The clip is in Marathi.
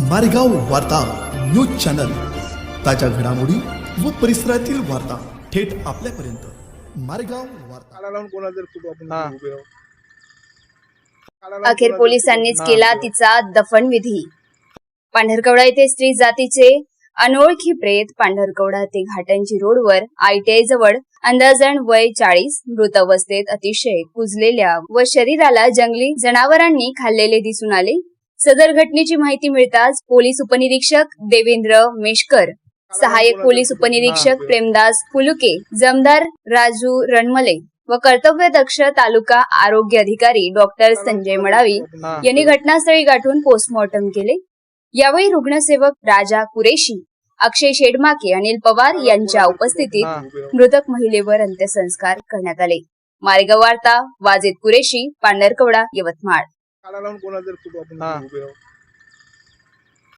मारेगाव वार्ता न्यूज चॅनल ताज्या घडामोडी व परिसरातील वार्ता थेट आपल्यापर्यंत मारेगाव वार्ता काळा लावून कोणाला जर खूप आपण. उभे राहू. काळा लावून अखेर पोलिसांनीच. केला तिचा दफन विधी पांढरकवडा येथे स्त्री जातीचे अनोळखी प्रेत पांढरकवडा ते घाटंजी रोडवर आयटीआय जवळ अंदाजण वय चाळीस मृत अवस्थेत अतिशय कुजलेल्या व शरीराला जंगली जनावरांनी खाल्लेले दिसून आले सदर घटनेची माहिती मिळताच पोलीस उपनिरीक्षक देवेंद्र मेशकर सहाय्यक पोलीस उपनिरीक्षक प्रेमदास फुलुके जमदार राजू रणमले व कर्तव्यदक्ष तालुका आरोग्य अधिकारी डॉक्टर संजय मडावी. यांनी घटनास्थळी गाठून पोस्टमॉर्टम केले. यावेळी रुग्णसेवक राजा कुरेशी अक्षय शेडमाके अनिल पवार यांच्या उपस्थितीत. मृतक महिलेवर अंत्यसंस्कार करण्यात आले. मार्गाव वार्ता वाजेत कुरेशी पांढरकवडा यवतमाळ. काळा लावून कोणाला जर खूप आपण हा. उभे राहू.